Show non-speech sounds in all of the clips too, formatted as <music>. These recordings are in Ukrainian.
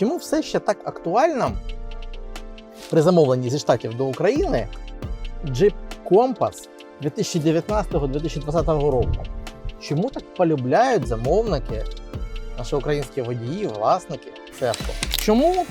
чому все ще так актуально при замовленні зі штатів до України Jeep Compass 2019-2020 року? Чому так полюбляють замовники, наші українські водії, власники це авто? Чому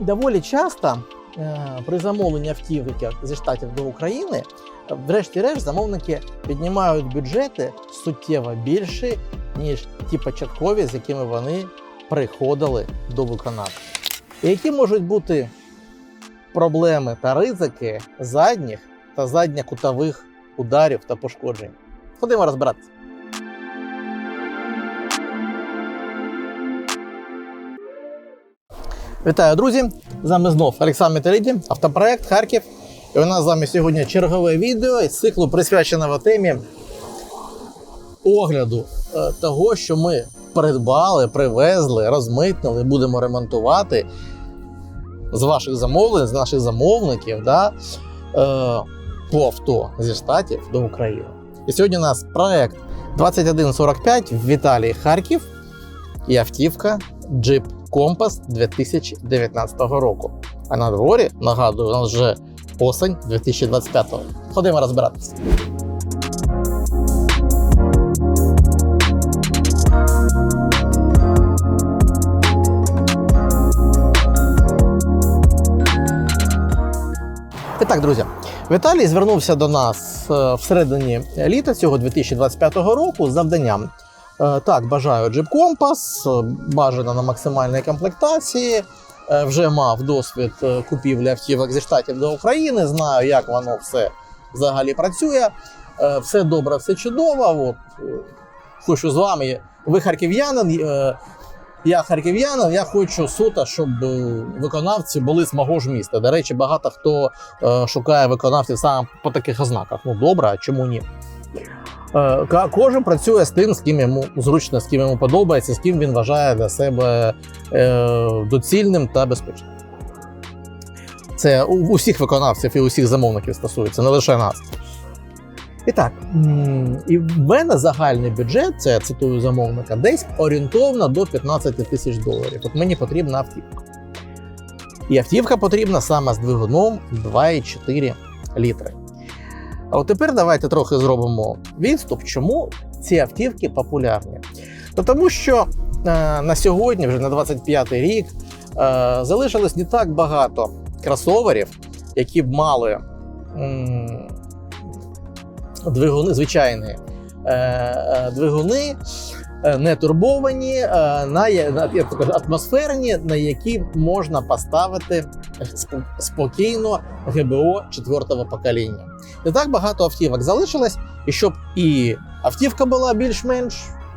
доволі часто е, при замовленні автівки зі штатів до України, врешті-решт, замовники піднімають бюджети суттєво більші, ніж ті початкові, з якими вони приходили до виконавця. Які можуть бути проблеми та ризики задніх та задньокутових ударів та пошкоджень? Ходимо розбиратися. Вітаю, друзі! З вами знов Олександр Металіді, автопроект Харків. І у нас з вами сьогодні чергове відео із циклу присвяченого темі огляду е, того, що ми придбали, привезли, розмитнили, будемо ремонтувати з ваших замовлень, з наших замовників да, е, по авто зі штатів до України. І сьогодні у нас проект 2145 в Віталії Харків і автівка Jeep Compass 2019 року. А на дворі, нагадую, у нас вже осень 2025. Ходимо розбиратися. Так, друзі, Віталій звернувся до нас е, всередині літа цього 2025 року з завданням. Е, Так, бажаю Jeep Compass, е, бажано на максимальній комплектації. Вже мав досвід купівлі автівок зі штатів до України. Знаю, як воно все взагалі працює. Все добре, все чудово. От, хочу з вами. Ви харків'янин, я харків'янин, я хочу суто, щоб е, виконавці були з мого ж міста. До речі, багато хто е, шукає виконавців саме по таких ознаках. Ну добре, а чому ні? Е, Кожен працює з тим, з ким йому зручно, з ким йому подобається, з ким він вважає для себе доцільним та безпечним. Це у усіх виконавців і усіх замовників стосується, не лише нас. І так, і в мене загальний бюджет, це я цитую замовника, десь орієнтовно до 15 тисяч доларів. От мені потрібна автівка. І автівка потрібна саме з двигуном 2,4 літри. А от тепер давайте трохи зробимо відступ, чому ці автівки популярні. Та тому що е, на сьогодні, вже на 25-й рік, е, залишилось не так багато кросоверів, які б мали м, двигуни, звичайні е, е, двигуни, е, не турбовані, на, я- кажу, атмосферні, на які можна поставити спокійно ГБО четвертого покоління. Не так багато автівок залишилось, і щоб і автівка була більш-менш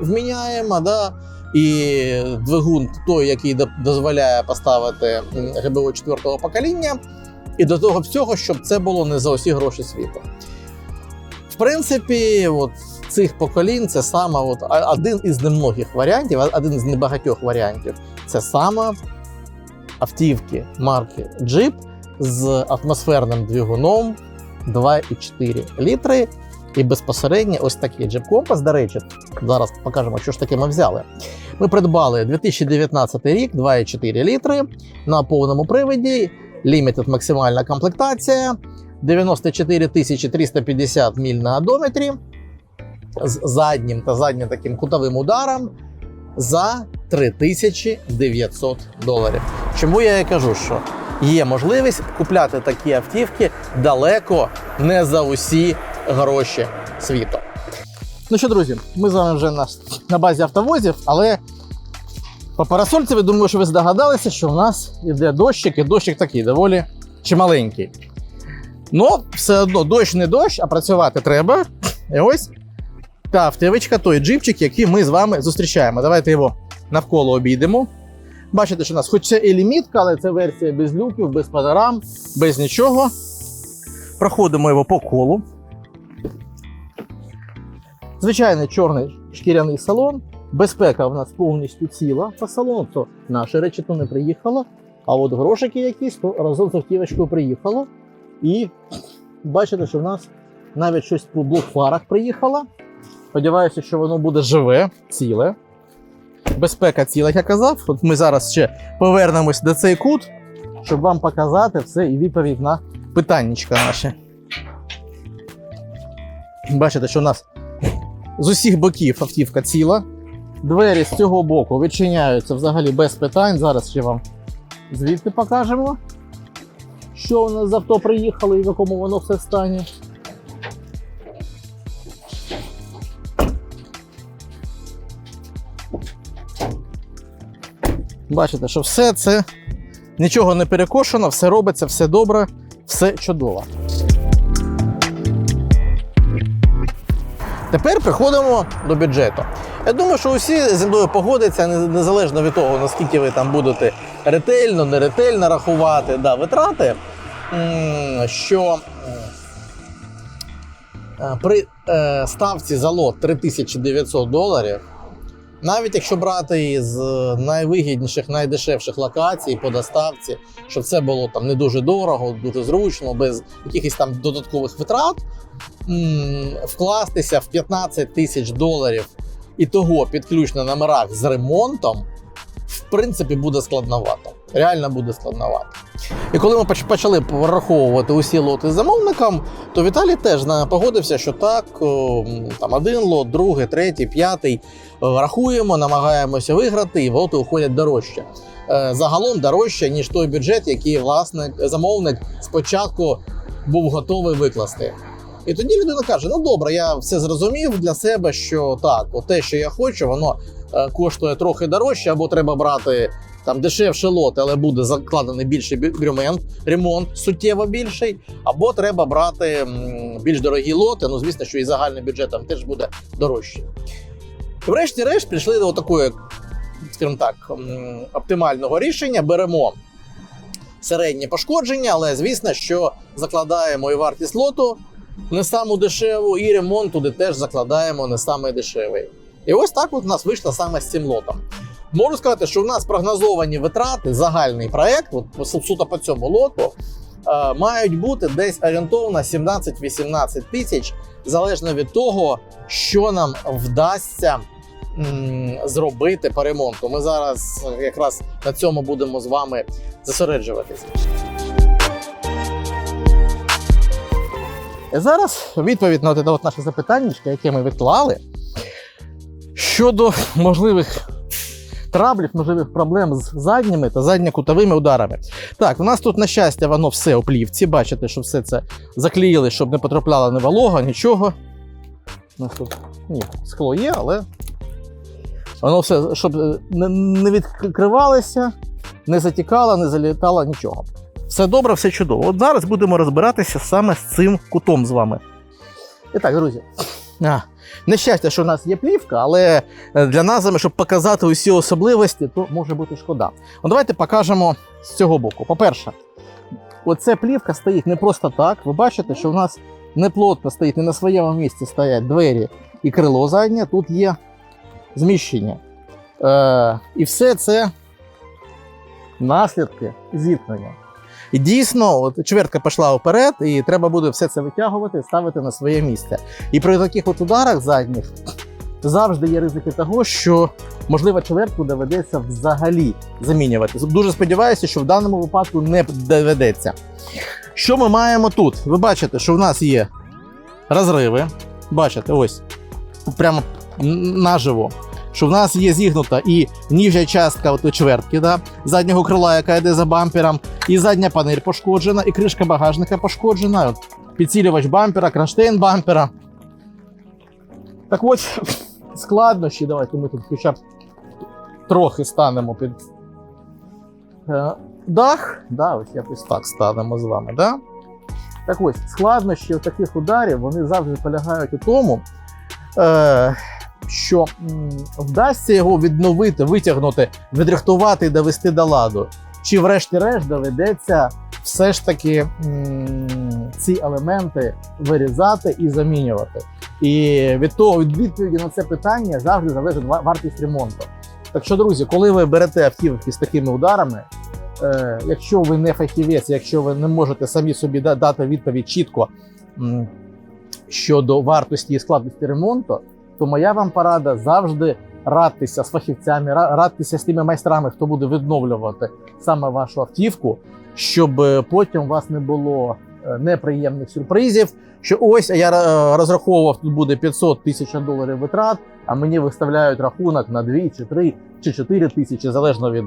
вміняєма, да, і двигун той, який дозволяє поставити ГБО четвертого покоління, і до того всього, щоб це було не за усі гроші світу. Принципі, от цих поколінь це саме от один із немногих варіантів, один із небагатьох варіантів. Це саме автівки марки Jeep з атмосферним двигуном 2,4 літри. І безпосередньо ось такий Jeep Compass, до речі, зараз покажемо, що ж таке ми взяли. Ми придбали 2019 рік 2,4 літри на повному приводі, Limited максимальна комплектація, 94 350 міль на одометрі з заднім та заднім таким кутовим ударом за 3900 доларів. Чому я і кажу, що є можливість купляти такі автівки далеко не за усі гроші світу. Ну що, друзі, ми з вами вже на, на базі автовозів, але по парасольці, ви думаю, що ви здогадалися, що в нас іде дощик, і дощик такий доволі чималенький. Ну, все одно дощ не дощ, а працювати треба. І ось та автівочка, той джипчик, який ми з вами зустрічаємо. Давайте його навколо обійдемо. Бачите, що у нас хоч це і лімітка, але це версія без люків, без панорам, без нічого. Проходимо його по колу. Звичайний чорний шкіряний салон. Безпека в нас повністю ціла по салону, то наше речі то не приїхало. А от грошики якісь то разом з автівочкою приїхало. І бачите, що в нас навіть щось по блокфарах приїхало. Сподіваюся, що воно буде живе, ціле. безпека ціла, як я казав. От ми зараз ще повернемось до цей кут, щоб вам показати все і відповідь на питаннячка наші. Бачите, що у нас з усіх боків автівка ціла. Двері з цього боку відчиняються взагалі без питань. Зараз ще вам звідти покажемо, що у нас з авто приїхало і в якому воно все стані. Бачите, що все це нічого не перекошено, все робиться, все добре, все чудово. Тепер приходимо до бюджету. Я думаю, що усі зі мною погодяться незалежно від того, наскільки ви там будете ретельно, неретельно рахувати да, витрати, що е, при е, ставці за лот 3900 доларів, навіть якщо брати із найвигідніших, найдешевших локацій по доставці, щоб це було там не дуже дорого, дуже зручно, без якихось там додаткових витрат, вкластися в 15 тисяч доларів і того під ключ на номерах з ремонтом, в принципі, буде складновато. Реально буде складновато. І коли ми почали пораховувати усі лоти з замовником, то Віталій теж погодився, що так, там один лот, другий, третій, п'ятий е, рахуємо, намагаємося виграти, і лоти уходять дорожче. Е, Загалом дорожче, ніж той бюджет, який власник, замовник спочатку був готовий викласти. І тоді людина каже: ну добре, я все зрозумів для себе, що так, те, що я хочу, воно коштує трохи дорожче, або треба брати там дешевше лот, але буде закладений більший ремонт, ремонт суттєво більший, або треба брати більш дорогі лоти. Ну, звісно, що і загальний бюджет там теж буде дорожчий. І врешті-решт прийшли до такої, скажімо так, оптимального рішення. Беремо середнє пошкодження, але звісно, що закладаємо і вартість лоту не саму дешеву, і ремонт туди теж закладаємо не самий дешевий. І ось так от у нас вийшло саме з цим лотом. Можу сказати, що у нас прогнозовані витрати, загальний проект, от суто по цьому лоту, е, мають бути десь орієнтовно 17-18 тисяч, залежно від того, що нам вдасться зробити по ремонту. Ми зараз якраз на цьому будемо з вами зосереджуватися. Зараз відповідь на от наше запитання, яке ми відклали, щодо можливих траблів, можливих проблем з задніми та задньокутовими ударами. Так, у нас тут, на щастя, воно все у плівці. Бачите, що все це заклеїли, щоб не потрапляло ні волога, нічого. У нас тут ні, скло є, але воно все, щоб е, не відкривалося, не затікало, не залітало нічого. Все добре, все чудово. От зараз будемо розбиратися саме з цим кутом з вами. І так, друзі. Нещастя, що в нас є плівка, але е, для нас, щоб показати усі особливості, то може бути шкода. Ну, давайте покажемо з цього боку. По-перше, оця плівка стоїть не просто так. Ви бачите, що в нас не плотно стоїть, не на своєму місці стоять двері і крило заднє, тут є зміщення. Е, і все це наслідки зіткнення. І дійсно, от чвертка пішла вперед, і треба буде все це витягувати ставити на своє місце. І при таких от ударах задніх завжди є ризики того, що можливо чвертку доведеться взагалі замінювати. Дуже сподіваюся, що в даному випадку не доведеться. Що ми маємо тут? Ви бачите, що в нас є розриви. Бачите, ось прямо наживо. Що в нас є зігнута і ніжня частка от чвертки да, заднього крила, яка йде за бампером, і задня панель пошкоджена, і кришка багажника пошкоджена. От, підсилювач бампера, кронштейн бампера. Так от, <laughs> складнощі, давайте ми тут хоча б трохи станемо під е, дах. Да, ось якось так станемо з вами. Да? Так ось, складнощі таких ударів вони завжди полягають у тому, е, що вдасться його відновити, витягнути, відрихтувати і довести до ладу. Чи врешті-решт доведеться все ж таки ці елементи вирізати і замінювати. І від того від відповіді на це питання завжди залежить вартість ремонту. Так що, друзі, коли ви берете автівки з такими ударами, е, якщо ви не фахівець, якщо ви не можете самі собі дати відповідь чітко щодо вартості і складності ремонту, то моя вам порада завжди радьтеся з фахівцями, ра- з тими майстрами, хто буде відновлювати саме вашу автівку, щоб е, потім у вас не було е, неприємних сюрпризів. Що ось я е, розраховував, тут буде 500 тисяч доларів витрат, а мені виставляють рахунок на 2 чи 3 чи 4 тисячі, залежно від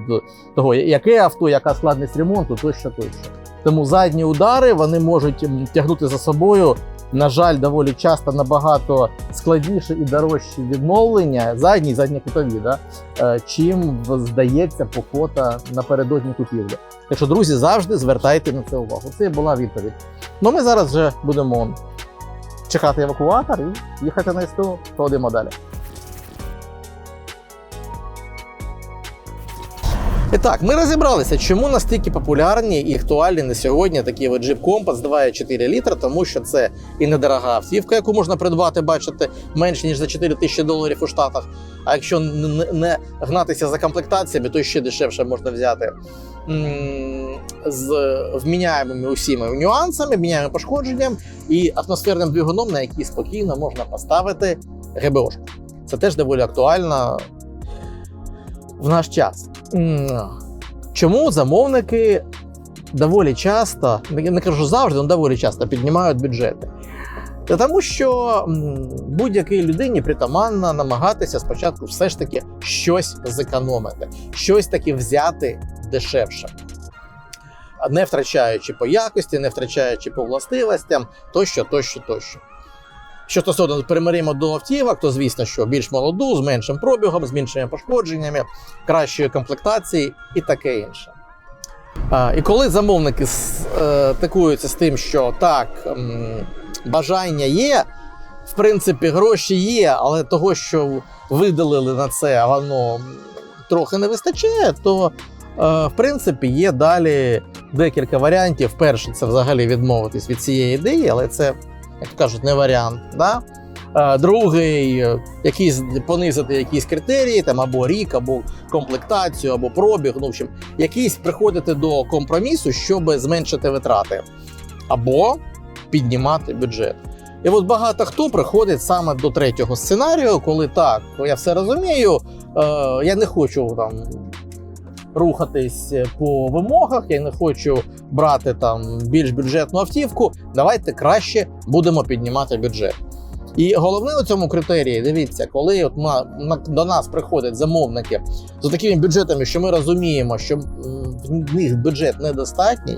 того, яке авто, яка складність ремонту, тощо тощо. Тому задні удари вони можуть тягнути за собою, на жаль, доволі часто набагато складніше і дорожче відновлення, задні, задні кутові, да? е, чим здається покота напередодні купівлі. Так що, друзі, завжди звертайте на це увагу. Це була відповідь. Ну ми зараз вже будемо чекати евакуатор і їхати на СТО. Ходимо далі. І так, ми розібралися, чому настільки популярні і актуальні на сьогодні такі от Jeep Compass 2,4 літра, тому що це і недорога автівка, яку можна придбати, бачите, менше ніж за 4 тисячі доларів у Штатах. А якщо не гнатися за комплектаціями, то ще дешевше можна взяти з вміняємими усіма нюансами, вміняємим пошкодженням і атмосферним двигуном, на який спокійно можна поставити ГБОшку. Це теж доволі актуально в наш час. Чому замовники доволі часто, не кажу завжди, але доволі часто піднімають бюджети? Та тому що будь-якій людині притаманно намагатися спочатку все ж таки щось зекономити, щось таки взяти дешевше. Не втрачаючи по якості, не втрачаючи по властивостям, тощо, тощо, тощо. Що стосовно перемиримо до автівок, то звісно, що більш молоду, з меншим пробігом, з меншими пошкодженнями, кращої комплектації і таке інше. А, і коли замовники стикуються з тим, що так, бажання є, в принципі, гроші є, але того, що видалили на це, воно трохи не вистачає, то е, в принципі є далі декілька варіантів. Перший це взагалі відмовитись від цієї ідеї, але це, як кажуть, не варіант. Да? Е, Другий, е, якісь понизити якісь критерії, там або рік, або комплектацію, або пробіг. Ну, в общем, якісь приходити до компромісу, щоб зменшити витрати, або піднімати бюджет. І от багато хто приходить саме до третього сценарію, коли так, я все розумію, е, я не хочу там рухатись по вимогах, я не хочу брати там більш бюджетну автівку. Давайте краще будемо піднімати бюджет. І головне у цьому критерії, дивіться, коли от на, на, до нас приходять замовники з такими бюджетами, що ми розуміємо, що в них бюджет недостатній.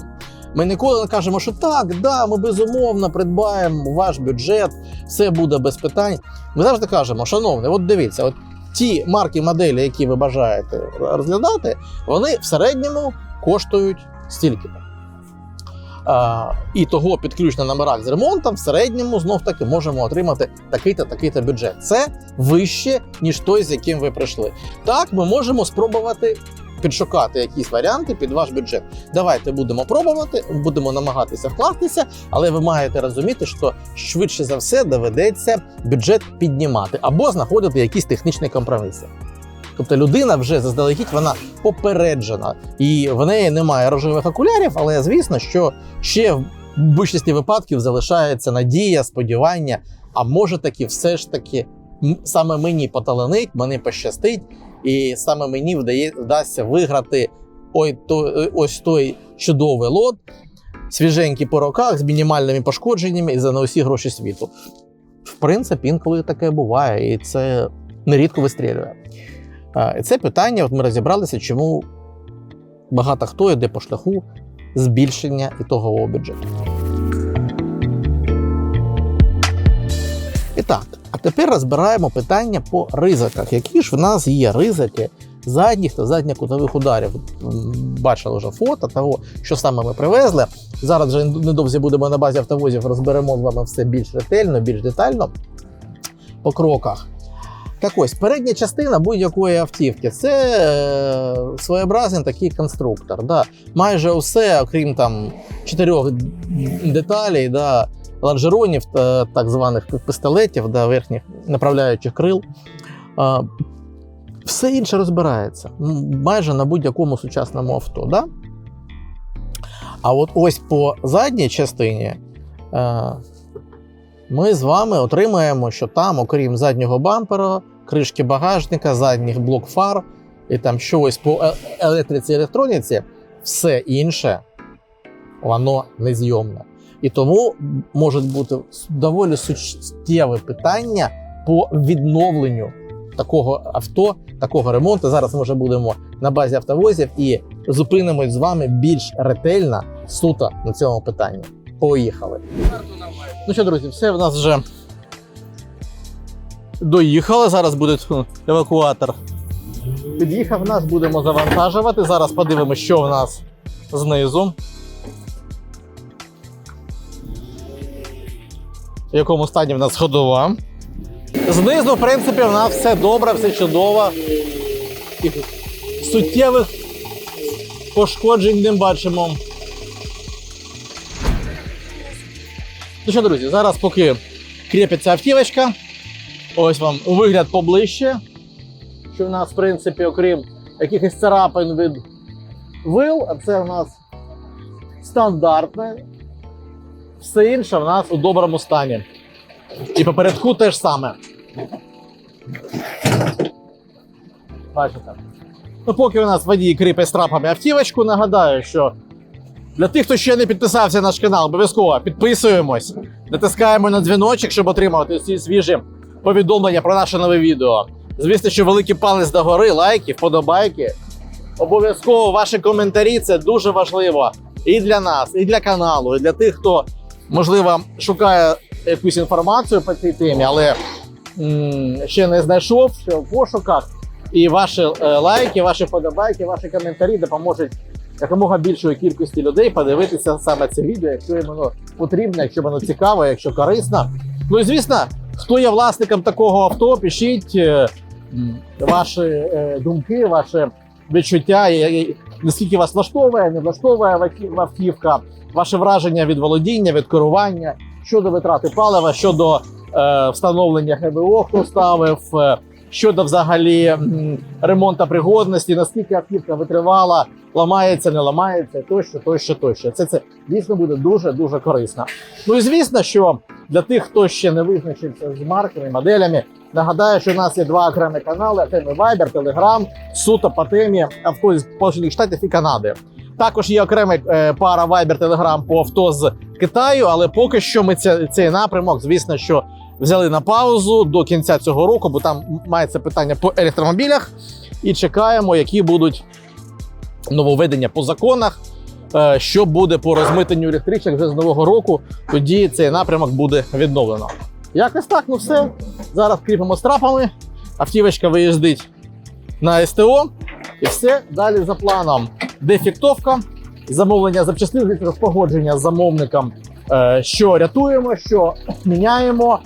Ми ніколи не кажемо, що так, да, ми безумовно придбаємо ваш бюджет, все буде без питань. Ми завжди кажемо, шановний, от дивіться, от ті марки моделі, які ви бажаєте розглядати, вони в середньому коштують стільки. А, і того підключення на номерах з ремонтом в середньому знов таки можемо отримати такий-то бюджет. Це вище, ніж той, з яким ви прийшли. Так, ми можемо спробувати підшукати якісь варіанти під ваш бюджет. Давайте будемо пробувати, будемо намагатися вкластися, але ви маєте розуміти, що швидше за все доведеться бюджет піднімати або знаходити якісь технічні компроміси. Тобто людина вже заздалегідь вона попереджена, і в неї немає рожевих окулярів, але звісно, що ще в більшості випадків залишається надія, сподівання. А може таки, все ж таки, саме мені поталенить, мені пощастить, і саме мені вдає, вдасться виграти ой, то, ось той чудовий лот, свіженький по роках, з мінімальними пошкодженнями і за не усі гроші світу. В принципі, інколи таке буває, і це нерідко вистрілює. Це питання, от ми розібралися, чому багато хто йде по шляху збільшення ітогового бюджету. І так, а тепер розбираємо питання по ризиках. Які ж в нас є ризики задніх та задньокутових ударів? Бачили вже фото того, що саме ми привезли. Зараз вже недовзі будемо на базі автовозів розберемо з вами все більш ретельно, більш детально по кроках. Так ось, передня частина будь-якої автівки це е, своєобразний такий конструктор. Да. Майже усе, окрім там чотирьох деталей, да, лонжеронів, так званих пістолетів, да, верхніх направляючих крил. Все інше розбирається майже на будь-якому сучасному авто. Да? А от ось по задній частині е, ми з вами отримаємо, що там, окрім заднього бампера, кришки багажника, задніх блок фар і там щось по е- електриці електроніці, все інше воно незйомне. І тому можуть бути доволі суттєві питання по відновленню такого авто, такого ремонту. Зараз ми вже будемо на базі автовозів і зупинимось з вами більш ретельно суто на цьому питанні. Поїхали. Ну що, друзі, все в нас вже доїхали. Зараз буде евакуатор. Під'їхав нас, будемо завантажувати. Зараз подивимося, що в нас знизу. В якому стані в нас ходова. Знизу, в принципі, в нас все добре, все чудово. І суттєвих пошкоджень не бачимо. Ну що, друзі, зараз поки кріпиться автівочка. Ось вам вигляд поближче. Що в нас, в принципі, окрім якихось царапин від вил, а це в нас стандартне. Все інше в нас у доброму стані. І попередку теж саме. Бачите. Ну, поки у нас водій кріпить страпами автівочку, нагадаю, що для тих, хто ще не підписався на наш канал, обов'язково підписуємось, натискаємо на дзвіночок, щоб отримувати всі свіжі повідомлення про наше нове відео. Звісно, що великий палець догори, лайки, вподобайки. Обов'язково ваші коментарі це дуже важливо і для нас, і для каналу, і для тих, хто, можливо, шукає якусь інформацію по цій темі, але ще не знайшов, що в пошуках. І ваші е, лайки, ваші вподобайки, ваші коментарі допоможуть якомога більшої кількості людей подивитися саме це відео, якщо їм воно потрібно, якщо воно цікаво, якщо корисно. Ну і звісно, хто є власником такого авто, пишіть е, ваші е, думки, ваші відчуття, наскільки вас влаштовує, не влаштовує авті- автівка, ваше враження від володіння, від керування щодо витрати палива, щодо е, встановлення ГБО, хто ставив. е, Щодо взагалі ремонту пригодності, наскільки автівка витривала, ламається, не ламається, тощо, тощо, тощо. Це це дійсно буде дуже дуже корисно. Ну і звісно, що для тих, хто ще не визначився з марками, моделями, нагадаю, що у нас є два окремі канали: окремий Viber, Telegram, суто по темі авто з Сполучених Штатів і Канади. Також є окрема е, пара Viber Telegram по авто з Китаю, але поки що ми ця, цей напрямок, звісно, що взяли на паузу до кінця цього року, бо там мається питання по електромобілях, і чекаємо, які будуть нововведення по законах. е, Що буде по розмитненню електричок вже з нового року, тоді цей напрямок буде відновлено. Якось так, ну все. Зараз кріпимо страпами, автівочка виїздить на СТО, і все далі за планом. Дефіктовка, замовлення запчастин, погодження з замовником, е, що рятуємо, що <coughs> міняємо,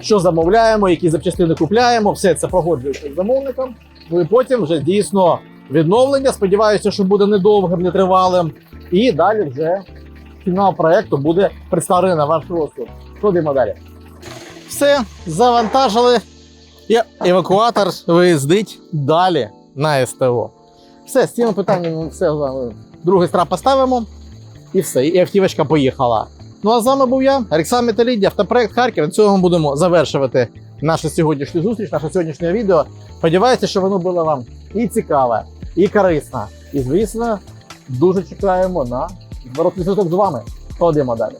що замовляємо, які запчастини купляємо. Все це погоджується з замовником. Ну і потім вже дійсно відновлення. Сподіваюся, що буде недовгим, нетривалим. І далі вже фінал проекту буде представлений на ваш розсуд. Ходимо далі. Все, завантажили. Евакуатор виїздить далі на СТО. Все, з цими питаннями все е, другий страп поставимо. І все, і автівочка поїхала. Ну а з вами був я, Олександр Металіді, автопроект Харків. На цьому будемо завершувати нашу сьогоднішню зустріч, наше сьогоднішнє відео. Сподіваюся, що воно було вам і цікаве, і корисне. І, звісно, дуже чекаємо на зворотний зв'язок з вами. Ходимо далі.